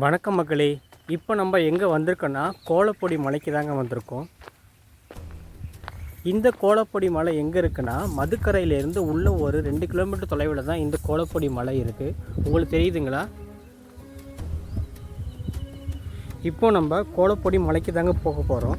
வணக்கம் மக்களே. இப்போ நம்ம எங்கே வந்திருக்கோன்னா கோலப்பொடி மலைக்கு தாங்க வந்திருக்கோம். இந்த கோலப்பொடி மலை எங்கே இருக்குன்னா மதுக்கரையிலேருந்து உள்ள ஒரு ரெண்டு கிலோமீட்டர் தொலைவில் தான் இந்த கோலப்பொடி மலை இருக்குது உங்களுக்கு தெரியுதுங்களா? இப்போ நம்ம கோலப்பொடி மலைக்கு தாங்க போக போகிறோம்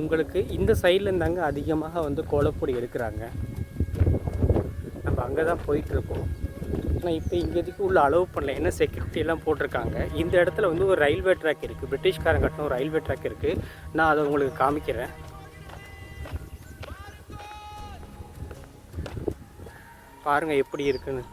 உங்களுக்கு இந்த சைடில் இருந்தாங்க அதிகமாக வந்து கோலப்பொடி எடுக்கிறாங்க. நம்ம அங்கே தான் போயிட்டுருக்கோம். ஆனால் இப்போ இங்கேதுக்கு உள்ள அலோவ் பண்ணல? என்ன செக்யூரிட்டி எல்லாம் போட்டிருக்காங்க? இந்த இடத்துல வந்து ஒரு ரயில்வே ட்ராக் இருக்குது பிரிட்டிஷ்காரன் கட்டின ஒரு ரயில்வே ட்ராக் இருக்குது நான் அதை உங்களுக்கு காமிக்கிறேன். பாருங்கள் எப்படி இருக்குன்னு.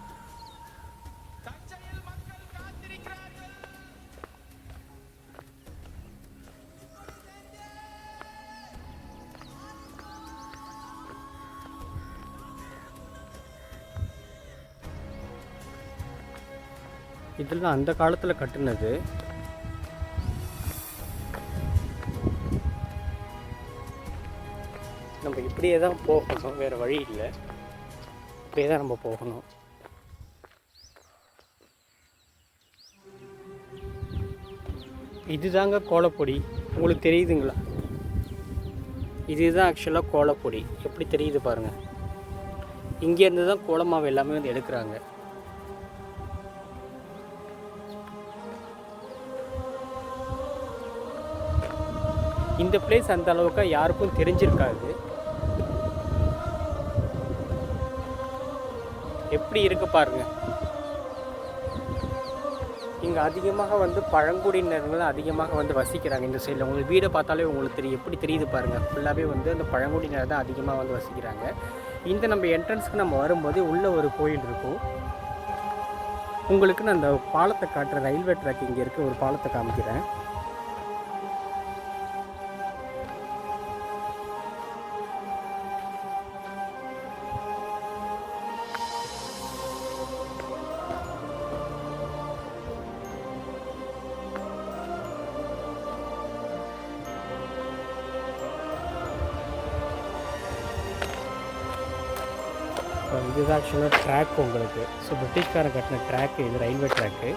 இதெல்லாம் அந்த காலத்தில் கட்டினது. நம்ம இப்படியே தான் போகணும் வேறு வழி இல்லை. இப்படியே தான் நம்ம போகணும். இதுதாங்க கோலப்பொடி. உங்களுக்கு தெரியுதுங்களா? இதுதான் ஆக்சுவலாக கோலப்பொடி. எப்படி தெரியுது பாருங்கள் இங்கேருந்து தான் கோலமாவு எல்லாமே வந்து எடுக்கிறாங்க. இந்த பிளேஸ் அந்த அளவுக்கு யாருக்கும் தெரிஞ்சிருக்காது. எப்படி இருக்கு பாருங்க. இங்கே அதிகமாக வந்து பழங்குடியினர்கள் அதிகமாக வந்து வசிக்கிறாங்க இந்த சைடில் உங்களுக்கு வீடை பார்த்தாலே உங்களுக்கு தெரியும் எப்படி தெரியுது பாருங்கள் ஃபுல்லாகவே வந்து அந்த பழங்குடியினர் தான் அதிகமாக வந்து வசிக்கிறாங்க. இந்த நம்ம என்ட்ரன்ஸ்க்கு நம்ம வரும்போது உள்ள ஒரு கோயில் இருக்கும். உங்களுக்கு நான் அந்த பாலத்தை காட்டுற ரயில்வே ட்ராக் இங்கே இருக்க ஒரு பாலத்தை காமிக்கிறேன். ஸோ இதுதான் ஆக்சுவலாக ட்ராக் உங்களுக்கு. ஸோ பிரிட்டிஷ்காரன் கட்டின ட்ராக்கு இது ரயில்வே ட்ராக்கு.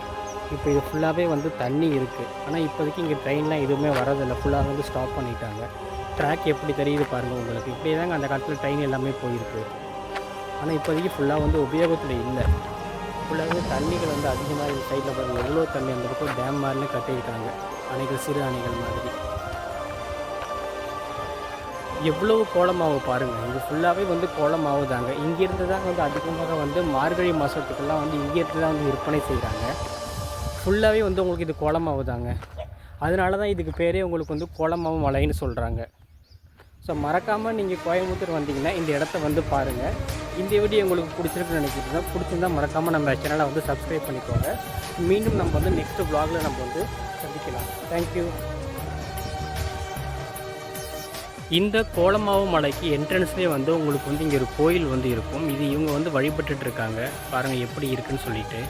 இப்போ இது ஃபுல்லாகவே வந்து தண்ணி இருக்குது ஆனால் இப்போதைக்கு இங்கே ட்ரெயின்லாம் எதுவுமே வரதில்லை. ஃபுல்லாக வந்து ஸ்டாப் பண்ணிட்டாங்க. ட்ராக் எப்படி தெரியுது பாருங்கள் உங்களுக்கு. இப்படியே தாங்க அந்த காலத்தில் ட்ரெயின் எல்லாமே போயிருக்கு. ஆனால் இப்போதைக்கு ஃபுல்லாக வந்து உபயோகத்தில் இல்லை. ஃபுல்லாகவே தண்ணிகள் வந்து அதிகமாக இந்த சைடில் பாருங்கள் எவ்வளோ தண்ணி அந்த பக்கம் டேம் மாதிரிலாம் கட்டியிருக்காங்க. அணைகள் சிறு அணைகள் மாதிரி. எவ்வளவு கோலமாவு பாருங்கள் இது ஃபுல்லாகவே வந்து கோலமாவு தாங்க இங்கேருந்து தான் வந்து அதிகமாக வந்து மார்கழி மாதத்துக்கெல்லாம் வந்து இங்கேருந்து தான் வந்து விற்பனை செய்கிறாங்க ஃபுல்லாகவே வந்து உங்களுக்கு இது கோலமாவு தாங்க அதனால தான் இதுக்கு பேரே உங்களுக்கு வந்து கோலமாவு மலைன்னு சொல்கிறாங்க ஸோ மறக்காமல் நீங்கள் கோயம்புத்தூர் வந்தீங்கன்னா இந்த இடத்த வந்து பாருங்கள் இந்த வீடியோ உங்களுக்கு பிடிச்சிருக்குன்னு நினைக்கிறேன் பிடிச்சிருந்தா மறக்காமல் நம்ம சேனலை வந்து சப்ஸ்கிரைப் பண்ணிக்கோங்க. மீண்டும் நம்ம வந்து நெக்ஸ்ட் vlogல நம்ம வந்து சந்திக்கலாம். தேங்க்யூ இந்த கோலமாவு மலைக்கு என்ட்ரன்ஸ்லேயே வந்து உங்களுக்கு வந்து இங்கே ஒரு கோயில் வந்து இருக்கும். இது இவங்க வந்து வழிபட்டுட்டு இருக்காங்க பாருங்கள் எப்படி இருக்குன்னு சொல்லிட்டு.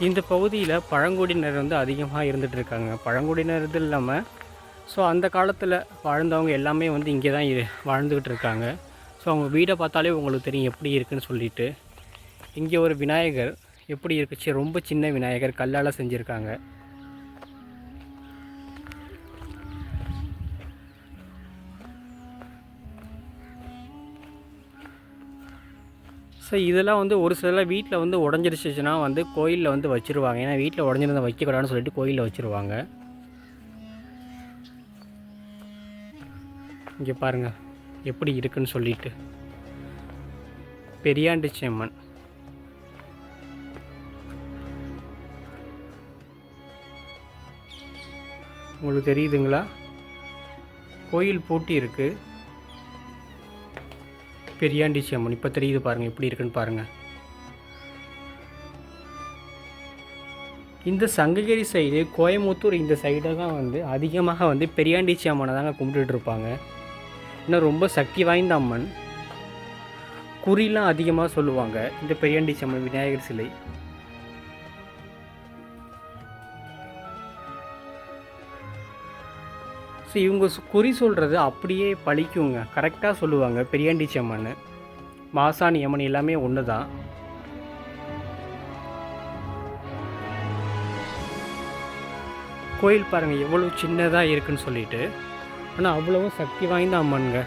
இந்த பகுதியில் பழங்குடியினர் வந்து அதிகமாக இருந்துகிட்டு இருக்காங்க பழங்குடியினர் இது இல்லாமல் ஸோ அந்த காலத்தில் வாழ்ந்தவங்க எல்லாமே வந்து இங்கே தான் இரு- வாழ்ந்துக்கிட்டு இருக்காங்க ஸோ அவங்க வீடை பார்த்தாலே உங்களுக்கு தெரியும் எப்படி இருக்குன்னு சொல்லிட்டு. இங்கே ஒரு விநாயகர் எப்படி இருக்குச்சு ரொம்ப சின்ன விநாயகர் கல்லால் செஞ்சுருக்காங்க. ஸோ இதெல்லாம் வந்து ஒரு சில வீட்டில் வந்து உடஞ்சிருச்சுன்னா வந்து கோயிலில் வந்து வச்சுருவாங்க. ஏன்னா வீட்டில் உடஞ்சிருந்தா வைக்கக்கூடாதுன்னு சொல்லிட்டு கோயிலில் வச்சுருவாங்க. இங்கே பாருங்கள் எப்படி இருக்குன்னு சொல்லிட்டு. பெரியாண்டிச்சி அம்மன் உங்களுக்கு தெரியுதுங்களா? கோயில் பூட்டி இருக்குது பெரியாண்டிச்சி அம்மன் இப்போ தெரியுது பாருங்கள் எப்படி இருக்குன்னு பாருங்கள் இந்த சங்ககிரி சைடு கோயமுத்தூர் இந்த சைடை தான் வந்து அதிகமாக வந்து பெரியாண்டிச்சி அம்மனை தாங்க கும்பிட்டுட்டு இருப்பாங்க. இன்னும் ரொம்ப சக்தி வாய்ந்த அம்மன். குறிலாம் அதிகமாக சொல்லுவாங்க இந்த பெரியாண்டி அம்மன் விநாயகர் சிலை. ஸோ இவங்க குறி சொல்கிறது அப்படியே பழிக்குங்க. கரெக்டாக சொல்லுவாங்க பெரியாண்டிச்சி அம்மன் மாசாணி அம்மன் எல்லாமே ஒன்று தான் கோயில் பாருங்கள் எவ்வளோ சின்னதாக இருக்குன்னு சொல்லிட்டு. ஆனால் அவ்வளவும் சக்தி வாய்ந்த அம்மனுங்க.